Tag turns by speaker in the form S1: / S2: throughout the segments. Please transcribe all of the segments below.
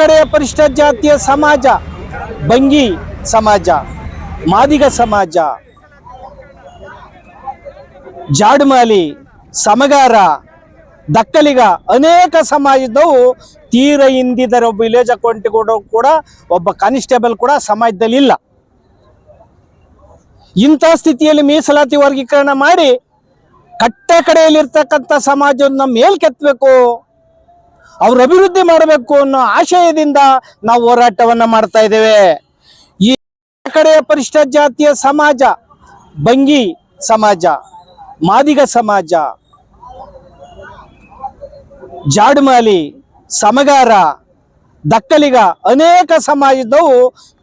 S1: ಕಡೆಯ ಪರಿಶಿಷ್ಟ ಜಾತಿಯ ಸಮಾಜ, ಬಂಗಿ ಸಮಾಜ, ಮಾದಿಗ ಸಮಾಜ, ಜಾಡ್ಮಾಲಿ, ಸಮಗಾರ, ದಕ್ಕಲಿಗ ಅನೇಕ ಸಮಾಜದವು ತೀರ ಹಿಂದಿದ್ದಾರೆ ಒಬ್ಬ ವಿಲೇಜ್ ಅಕೌಂಟ್ ಕೂಡ ಕೂಡ ಒಬ್ಬ ಕಾನಿಸ್ಟೇಬಲ್ ಕೂಡ ಸಮಾಜದಲ್ಲಿ ಇಲ್ಲ. ಇಂಥ ಸ್ಥಿತಿಯಲ್ಲಿ ಮೀಸಲಾತಿ ವರ್ಗೀಕರಣ ಮಾಡಿ ಕಟ್ಟೆ ಕಡೆಯಲ್ಲಿರ್ತಕ್ಕಂಥ ಸಮಾಜವನ್ನು ಮೇಲ್ಕೆತ್ತಬೇಕು ಅವ್ರ ಅಭಿವೃದ್ಧಿ ಮಾಡಬೇಕು ಅನ್ನೋ ಆಶಯದಿಂದ ನಾವು ಹೋರಾಟವನ್ನ ಮಾಡ್ತಾ ಇದ್ದೇವೆ. ಈ ಕಡೆಯ ಪರಿಷ್ಠ ಜಾತಿಯ ಸಮಾಜ, ಬಂಗಿ ಸಮಾಜ, ಮಾದಿಗ ಸಮಾಜ, ಜಾಡ್ಮಾಲಿ, ಸಮಗಾರ, ದಕ್ಕಲಿಗ ಅನೇಕ ಸಮಾಜದವು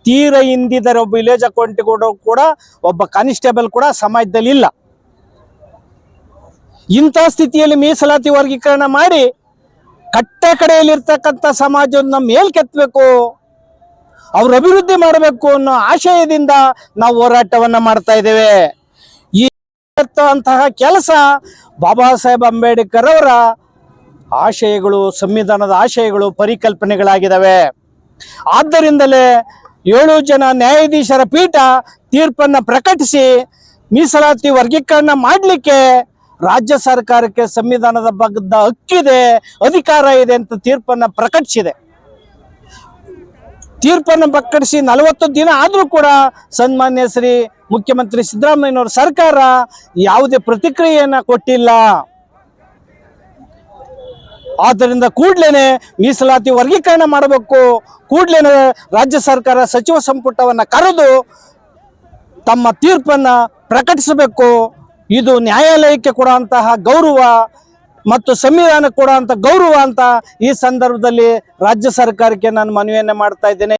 S1: ತೀರ ಹಿಂದಿದ್ದಾರೆ ಒಬ್ಬ ವಿಲೇಜ್ ಅಕೌಂಟ್ ಕೂಡ ಕೂಡ ಒಬ್ಬ ಕಾನಿಸ್ಟೇಬಲ್ ಕೂಡ ಸಮಾಜದಲ್ಲಿ ಇಲ್ಲ. ಇಂಥ ಸ್ಥಿತಿಯಲ್ಲಿ ಮೀಸಲಾತಿ ವರ್ಗೀಕರಣ ಮಾಡಿ ಕಟ್ಟ ಕಡೆಯಲ್ಲಿರ್ತಕ್ಕಂಥ ಸಮಾಜವನ್ನು ಮೇಲ್ಕೆತ್ತಬೇಕು ಅವ್ರ ಅಭಿವೃದ್ಧಿ ಮಾಡಬೇಕು ಅನ್ನೋ ಆಶಯದಿಂದ ನಾವು ಹೋರಾಟವನ್ನು ಮಾಡ್ತಾ ಇದ್ದೇವೆ. ಈ ಅಂತಹ ಕೆಲಸ ಬಾಬಾ ಸಾಹೇಬ್ ಅಂಬೇಡ್ಕರ್ ಅವರ ಆಶಯಗಳು, ಸಂವಿಧಾನದ ಆಶಯಗಳು, ಪರಿಕಲ್ಪನೆಗಳಾಗಿದ್ದಾವೆ. ಆದ್ದರಿಂದಲೇ ಏಳು ಜನ ನ್ಯಾಯಾಧೀಶರ ಪೀಠ ತೀರ್ಪನ್ನು ಪ್ರಕಟಿಸಿ ಮೀಸಲಾತಿ ವರ್ಗೀಕರಣ ಮಾಡಲಿಕ್ಕೆ ರಾಜ್ಯ ಸರ್ಕಾರಕ್ಕೆ ಸಂವಿಧಾನದ ಬಗ್ಗದ ಹಕ್ಕಿದೆ, ಅಧಿಕಾರ ಇದೆ ಅಂತ ತೀರ್ಪನ್ನ ಪ್ರಕಟಿಸಿದೆ. ತೀರ್ಪನ್ನು ಪ್ರಕಟಿಸಿ ನಲವತ್ತು ದಿನ ಆದರೂ ಕೂಡ ಸನ್ಮಾನ್ಯ ಶ್ರೀ ಮುಖ್ಯಮಂತ್ರಿ ಸಿದ್ದರಾಮಯ್ಯನವರ ಸರ್ಕಾರ ಯಾವುದೇ ಪ್ರತಿಕ್ರಿಯೆಯನ್ನ ಕೊಟ್ಟಿಲ್ಲ. ಆದ್ದರಿಂದ ಕೂಡ್ಲೇನೆ ಮೀಸಲಾತಿ ವರ್ಗೀಕರಣ ಮಾಡಬೇಕು. ಕೂಡ್ಲೇನೆ ರಾಜ್ಯ ಸರ್ಕಾರ ಸಚಿವ ಸಂಪುಟವನ್ನ ಕರೆದು ತಮ್ಮ ತೀರ್ಪನ್ನ ಪ್ರಕಟಿಸಬೇಕು. ಇದು ನ್ಯಾಯಾಲಯಕ್ಕೆ ಕೊಡುವಂತಹ ಗೌರವ ಮತ್ತು ಸಂವಿಧಾನಕ್ಕೆ ಕೊಡುವಂತ ಗೌರವ ಅಂತ ಈ ಸಂದರ್ಭದಲ್ಲಿ ರಾಜ್ಯ ಸರ್ಕಾರಕ್ಕೆ ನಾನು ಮನವಿಯನ್ನು ಮಾಡ್ತಾ ಇದ್ದೇನೆ.